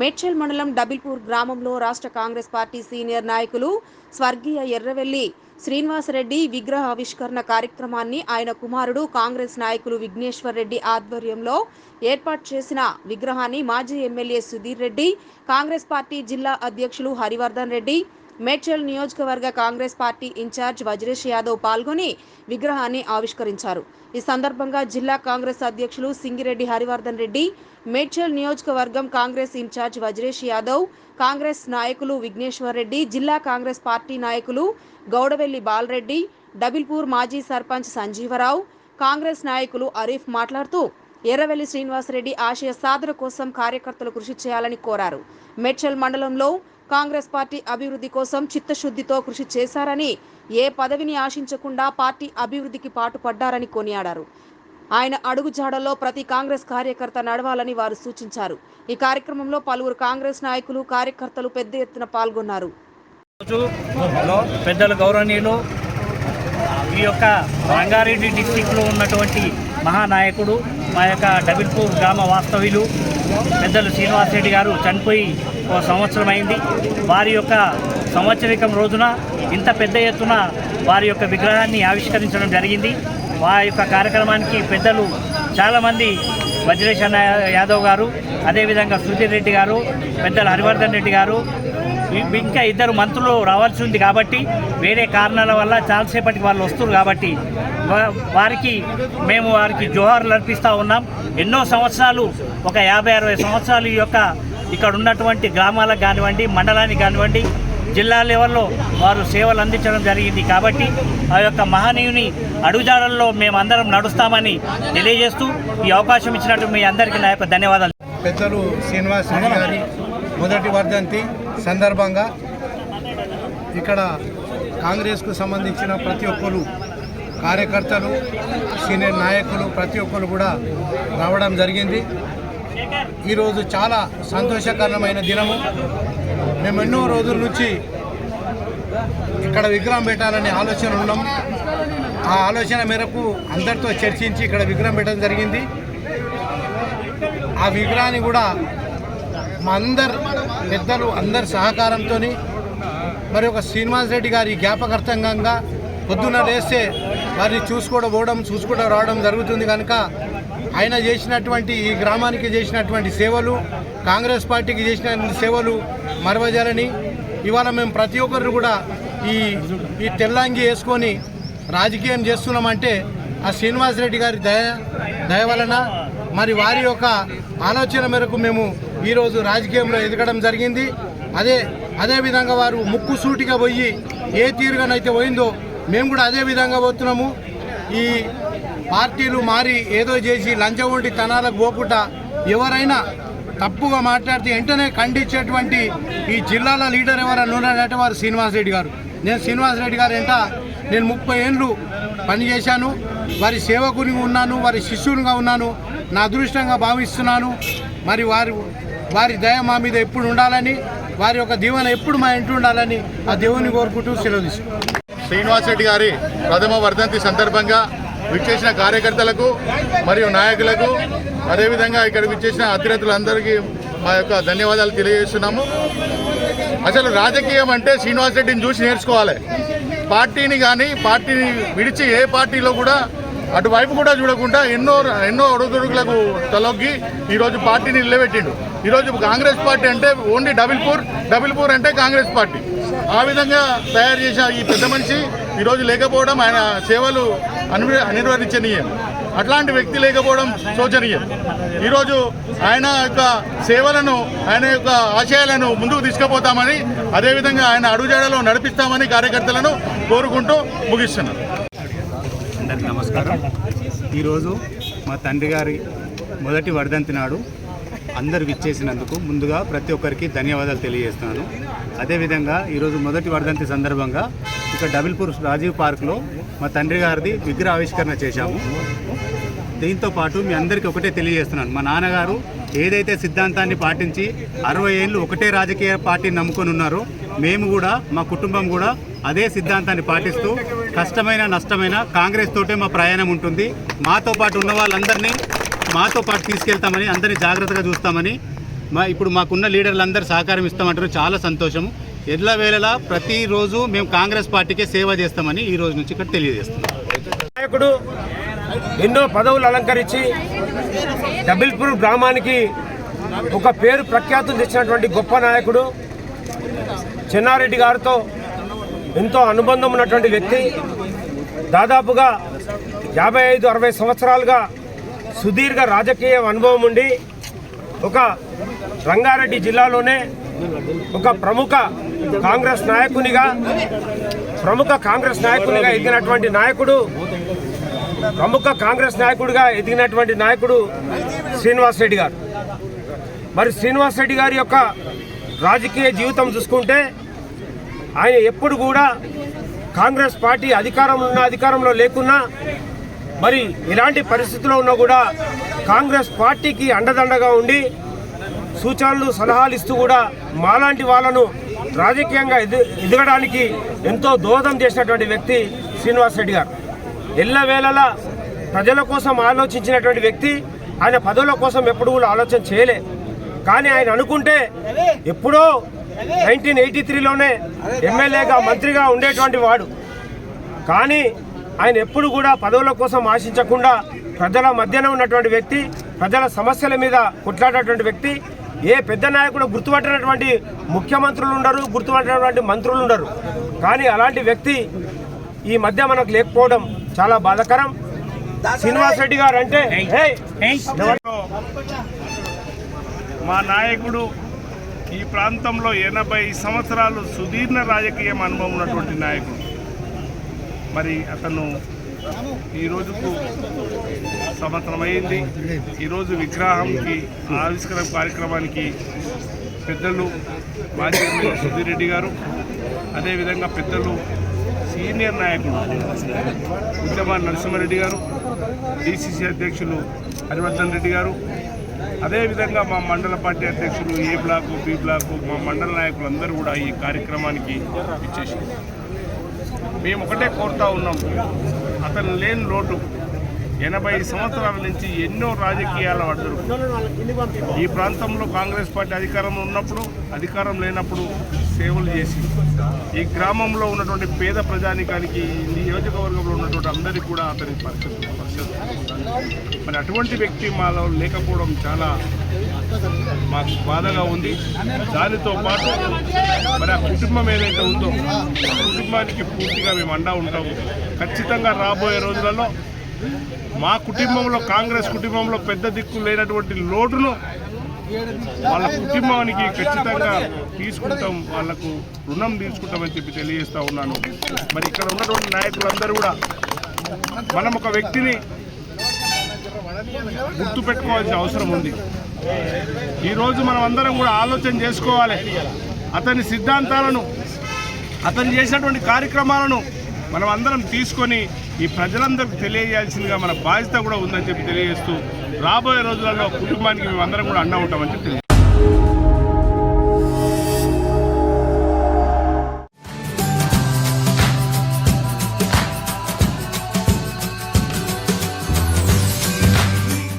మేడ్చల్ మండలం డబిల్పూర్ గ్రామంలో రాష్ట్ర కాంగ్రెస్ పార్టీ సీనియర్ నాయకులు స్వర్గీయ ఎర్రవెల్లి శ్రీనివాసరెడ్డి విగ్రహ ఆవిష్కరణ కార్యక్రమాన్ని ఆయన కుమారుడు కాంగ్రెస్ నాయకులు విఘ్నేశ్వర్ రెడ్డి ఆధ్వర్యంలో ఏర్పాటు చేసిన విగ్రహాన్ని మాజీ ఎమ్మెల్యే సుధీర్ రెడ్డి కాంగ్రెస్ పార్టీ జిల్లా అధ్యక్షులు హరివర్ధన్ రెడ్డి మేడ్చల్ నియోజకవర్గ Congress party in charge Vajresh Yadav పాల్గొని విగ్రహాన్ని ఆవిష్కరించారు. ఈ సందర్భంగా జిల్లా కాంగ్రెస్ అధ్యక్షులు సింగిరెడ్డి హరివర్ధన్ రెడ్డి మేడ్చల్ నియోజకవర్గం కాంగ్రెస్ ఇన్ఛార్జ్ వజ్రేష్ యాదవ్ కాంగ్రెస్ నాయకులు విఘ్నేశ్వర్ రెడ్డి జిల్లా కాంగ్రెస్ పార్టీ నాయకులు గౌడవెల్లి బాలరెడ్డి డబిల్పూర్ మాజీ సర్పంచ్ సంజీవరావు కాంగ్రెస్ నాయకులు అరీఫ్ మాట్లాడుతూ ఎర్రవెల్లి శ్రీనివాసరెడ్డి ఆశయ సాధన కోసం కార్యకర్తలు కృషి చేయాలని కోరారు. మేడ్చల్ మండలంలో కాంగ్రెస్ పార్టీ అభివృద్ధి కోసం చిత్తశుద్ధితో కృషి చేశారని ఏ పదవిని ఆశించకుండా పార్టీ అభివృద్ధికి పాటుపడ్డారని కొనియాడారు. ఆయన అడుగుజాడల్లో ప్రతి కాంగ్రెస్ కార్యకర్త నడవాలని వారు సూచించారు. ఈ కార్యక్రమంలో పలువురు కాంగ్రెస్ నాయకులు కార్యకర్తలు పెద్ద ఎత్తున పాల్గొన్నారు. పెద్దలు గౌరవనీయులు ఈ యొక్క రంగారెడ్డి డిస్టిక్లో ఉన్నటువంటి మహానాయకుడు మా యొక్క డబిల్పూర్ గ్రామ వాస్తవ్యులు పెద్దలు శ్రీనివాస్ రెడ్డి గారు చనిపోయి ఒక సంవత్సరం అయింది. వారి యొక్క సంవత్సరికం రోజున ఇంత పెద్ద ఎత్తున వారి యొక్క విగ్రహాన్ని ఆవిష్కరించడం జరిగింది. వారి యొక్క కార్యక్రమానికి పెద్దలు చాలామంది వజ్రేష్ యాదవ్ గారు అదేవిధంగా సుధీర్ రెడ్డి గారు పెద్దలు హరివర్ధన్ రెడ్డి గారు ఇంకా ఇద్దరు మంత్రులు రావాల్సి ఉంది కాబట్టి వేరే కారణాల వల్ల చాలాసేపటికి వాళ్ళు వస్తున్నారు కాబట్టి వారికి మేము వారికి జోహార్లు అర్పిస్తూ ఉన్నాం. ఎన్నో సంవత్సరాలు ఒక యాభై అరవై సంవత్సరాలు ఈ యొక్క ఇక్కడ ఉన్నటువంటి గ్రామాలకు కానివ్వండి మండలానికి కానివ్వండి జిల్లా లెవెల్లో వారు సేవలు అందించడం జరిగింది కాబట్టి ఆ యొక్క మహనీయుని అడుగుజాడల్లో మేమందరం నడుస్తామని తెలియజేస్తూ ఈ అవకాశం ఇచ్చినట్టు మీ అందరికీ నా యొక్క ధన్యవాదాలు. పెద్దలు శ్రీనివాస్ గారి మొదటి వర్ధంతి సందర్భంగా ఇక్కడ కాంగ్రెస్కు సంబంధించిన ప్రతి ఒక్కరు కార్యకర్తలు సీనియర్ నాయకులు ప్రతి ఒక్కరు కూడా రావడం జరిగింది. ఈరోజు చాలా సంతోషకరమైన దినము. మేము ఎన్నో రోజుల నుంచి ఇక్కడ విగ్రహం పెట్టాలనే ఆలోచన ఉన్నాం. ఆ ఆలోచన మేరకు అందరితో చర్చించి ఇక్కడ విగ్రహం పెట్టడం జరిగింది. ఆ విగ్రహాన్ని కూడా మా అందరు పెద్దలు అందరి సహకారంతో మరి ఒక శ్రీనివాస్ రెడ్డి గారి జ్ఞాపకార్థంగా పొద్దున్న లేస్తే వారిని చూసుకోవడం పోవడం చూసుకోవడం రావడం జరుగుతుంది కనుక ఆయన చేసినటువంటి ఈ గ్రామానికి చేసినటువంటి సేవలు కాంగ్రెస్ పార్టీకి చేసిన సేవలు మరవజాలని. ఇవాళ మేము ప్రతి ఒక్కరు కూడా ఈ ఈ తెల్లంగి వేసుకొని రాజకీయం చేస్తున్నామంటే ఆ శ్రీనివాస్ రెడ్డి గారి దయ దయ వలన మరి వారి యొక్క ఆలోచన మేరకు మేము ఈరోజు రాజకీయంలో ఎదగడం జరిగింది. అదే అదే విధంగా వారు ముక్కు సూటిగా పోయి ఏ తీరుగానైతే పోయిందో మేము కూడా అదే విధంగా పోతున్నాము. ఈ పార్టీలు మారి ఏదో చేసి లంచ వంటి తనాలకు పోకుండా ఎవరైనా తప్పుగా మాట్లాడితే వెంటనే ఖండించేటువంటి ఈ జిల్లాల లీడర్ ఎవరైనా ఉన్నారంటే వారు శ్రీనివాస్ రెడ్డి గారు. నేను శ్రీనివాస్ రెడ్డి గారు ఎంట నేను ముప్పై ఏళ్ళు పనిచేశాను వారి సేవకుని ఉన్నాను వారి శిష్యునిగా ఉన్నాను. నా అదృష్టంగా భావిస్తున్నాను. మరి వారు వారి దయ మా మీద ఎప్పుడు ఉండాలని వారి యొక్క దీవెన ఎప్పుడు మా ఇంటి ఉండాలని ఆ దేవుని కోరుకుంటూ సెలవు శ్రీనివాస్ రెడ్డి గారి ప్రథమ వర్ధంతి సందర్భంగా విచ్చేసిన కార్యకర్తలకు మరియు నాయకులకు అదేవిధంగా ఇక్కడ విచ్చేసిన అతిరథులందరికీ మా యొక్క ధన్యవాదాలు తెలియజేస్తున్నాము. అసలు రాజకీయం అంటే శ్రీనివాస్ రెడ్డిని చూసి నేర్చుకోవాలి. పార్టీని కానీ పార్టీని విడిచి ఏ పార్టీలో కూడా అటువైపు కూడా చూడకుండా ఎన్నో ఎన్నో అడుగుదొడుగులకు తలొగ్గి ఈరోజు పార్టీని నిలబెట్టిండు. ఈరోజు కాంగ్రెస్ పార్టీ అంటే ఓన్లీ డబిల్పూర్ డబిల్పూర్ అంటే కాంగ్రెస్ పార్టీ. ఆ విధంగా తయారు చేసిన ఈ పెద్ద మనిషి ఈరోజు లేకపోవడం ఆయన సేవలు అనిర్ అనిర్వహించనీయం అట్లాంటి వ్యక్తి లేకపోవడం శోచనీయం. ఈరోజు ఆయన యొక్క సేవలను ఆయన యొక్క ఆశయాలను ముందుకు తీసుకుపోతామని అదేవిధంగా ఆయన అడుగుజాడలో నడిపిస్తామని కార్యకర్తలను కోరుకుంటూ ముగిస్తున్నారు అందరికీ నమస్కారం. ఈరోజు మా తండ్రి గారి మొదటి వర్ధంతి నాడు అందరు విచ్చేసినందుకు ముందుగా ప్రతి ఒక్కరికి ధన్యవాదాలు తెలియజేస్తున్నాను. అదేవిధంగా ఈరోజు మొదటి వర్ధంతి సందర్భంగా ఇక్కడ డబుల్పూర్ రాజీవ్ పార్క్లో మా తండ్రి గారిది విగ్రహ ఆవిష్కరణ చేశాము. దీంతో పాటు మీ అందరికీ ఒకటే తెలియజేస్తున్నాను. మా నాన్నగారు ఏదైతే సిద్ధాంతాన్ని పాటించి అరవై ఏళ్ళు ఒకటే రాజకీయ పార్టీని నమ్ముకొని ఉన్నారో మేము కూడా మా కుటుంబం కూడా అదే సిద్ధాంతాన్ని పాటిస్తూ కష్టమైన నష్టమైన కాంగ్రెస్ తోటే మా ప్రయాణం ఉంటుంది. మాతో పాటు ఉన్న వాళ్ళందరినీ మాతో పాటు తీసుకెళ్తామని అందరినీ జాగ్రత్తగా చూస్తామని మా ఇప్పుడు మాకున్న లీడర్లందరూ సహకారం ఇస్తామంటారు. చాలా సంతోషం. ఎడ్ల వేళలా ప్రతిరోజు మేము కాంగ్రెస్ పార్టీకే సేవ చేస్తామని ఈ రోజు నుంచి ఇక్కడ తెలియజేస్తున్నాం. నాయకుడు ఎన్నో పదవులు అలంకరించి డబిల్పూర్ గ్రామానికి ఒక పేరు ప్రఖ్యాతులు తెచ్చినటువంటి గొప్ప నాయకుడు చెన్నారెడ్డి గారితో ఎంతో అనుబంధం ఉన్నటువంటి వ్యక్తి. దాదాపుగా యాభై ఐదు అరవై సంవత్సరాలుగా సుదీర్ఘ రాజకీయ అనుభవం ఉండి ఒక రంగారెడ్డి జిల్లాలోనే ఒక ప్రముఖ కాంగ్రెస్ నాయకునిగా ప్రముఖ కాంగ్రెస్ నాయకునిగా ఎదిగినటువంటి నాయకుడు ప్రముఖ కాంగ్రెస్ నాయకుడిగా ఎదిగినటువంటి నాయకుడు శ్రీనివాస్ రెడ్డి గారు. మరి శ్రీనివాస్ రెడ్డి గారి యొక్క రాజకీయ జీవితం చూసుకుంటే ఆయన ఎప్పుడు కూడా కాంగ్రెస్ పార్టీ అధికారంలో ఉన్న అధికారంలో లేకున్నా మరి ఇలాంటి పరిస్థితుల్లో ఉన్నా కూడా కాంగ్రెస్ పార్టీకి అండదండగా ఉండి సూచనలు సలహాలు ఇస్తూ కూడా మాలాంటి వాళ్ళను రాజకీయంగా ఎదు ఎదగడానికి ఎంతో దోహదం చేసినటువంటి వ్యక్తి శ్రీనివాస్ రెడ్డి గారు. ఎల్లవేళలా ప్రజల కోసం ఆలోచించినటువంటి వ్యక్తి ఆయన పదవుల కోసం ఎప్పుడు కూడా ఆలోచన చేయలే. కానీ ఆయన అనుకుంటే ఎప్పుడో నైన్టీన్ ఎయిటీ త్రీలోనే ఎమ్మెల్యేగా మంత్రిగా ఉండేటువంటి వాడు. కానీ ఆయన ఎప్పుడు కూడా పదవుల కోసం ఆశించకుండా ప్రజల మధ్యన ఉన్నటువంటి వ్యక్తి ప్రజల సమస్యల మీద కొట్లాడేటువంటి వ్యక్తి ఏ పెద్ద నాయకుడు గుర్తుపట్టినటువంటి ముఖ్యమంత్రులు ఉండరు గుర్తుపట్టినటువంటి మంత్రులు ఉండరు. కానీ అలాంటి వ్యక్తి ఈ మధ్య మనకు లేకపోవడం చాలా బాధాకరం. శ్రీనివాస్ రెడ్డి గారు అంటే "హేయ్, మా నాయకుడు ఈ ప్రాంతంలో ఎనభై సంవత్సరాలు సుదీర్ణ రాజకీయం అనుభవం ఉన్నటువంటి నాయకుడు. మరి అతను ఈ రోజుకు సంవత్సరం అయింది. ఈరోజు విగ్రహంకి ఆవిష్కరణ కార్యక్రమానికి పెద్దలు మాజీ ఎమ్మెల్యే సుధీర్ రెడ్డి గారు అదేవిధంగా పెద్దలు సీనియర్ నాయకుడు ఉద్యమ నరసింహారెడ్డి గారు డిసిసి అధ్యక్షులు హరివర్ధన్ రెడ్డి గారు అదేవిధంగా మా మండల పార్టీ అధ్యక్షులు ఏ బ్లాకు బి బ్లాకు మా మండల నాయకులందరూ కూడా ఈ కార్యక్రమానికి ఇచ్చేసి మేము ఒకటే కోరుతా ఉన్నాం. అతను లేని లోటు ఎనభై సంవత్సరాల నుంచి ఎన్నో రాజకీయాల పడ్డారు ఈ ప్రాంతంలో కాంగ్రెస్ పార్టీ అధికారంలో ఉన్నప్పుడు అధికారం లేనప్పుడు సేవలు చేసి ఈ గ్రామంలో ఉన్నటువంటి పేద ప్రజానికానికి ఈ నియోజకవర్గంలో ఉన్నటువంటి అందరికీ కూడా అతని పరిస్థితి మరి అటువంటి వ్యక్తి మాలో లేకపోవడం చాలా మాకు బాధగా ఉంది. దానితో పాటు మరి ఆ కుటుంబం ఏదైతే ఉందో కుటుంబానికి పూర్తిగా మేము అండా ఉంటాము ఖచ్చితంగా రాబోయే రోజులలో మా కుటుంబంలో కాంగ్రెస్ కుటుంబంలో పెద్ద దిక్కు లేనటువంటి లోటును వాళ్ళ కుటుంబానికి ఖచ్చితంగా తీసుకుంటాం వాళ్ళకు రుణం తీసుకుంటామని చెప్పి తెలియజేస్తా ఉన్నాను. మరి ఇక్కడ ఉన్నటువంటి నాయకులందరూ కూడా మనం ఒక వ్యక్తిని గుర్తు పెట్టుకోవాల్సిన అవసరం ఉంది. ఈరోజు మనం అందరం కూడా ఆలోచన చేసుకోవాలి. అతని సిద్ధాంతాలను అతను చేసినటువంటి కార్యక్రమాలను మనం అందరం తీసుకొని ఈ ప్రజలందరికీ తెలియజేయాల్సిందిగా మన బాధ్యత కూడా ఉందని చెప్పి తెలియజేస్తూ రాబోయే రోజులలో కుటుంబానికి మేమందరం అందరం కూడా అండ ఉంటామని చెప్పి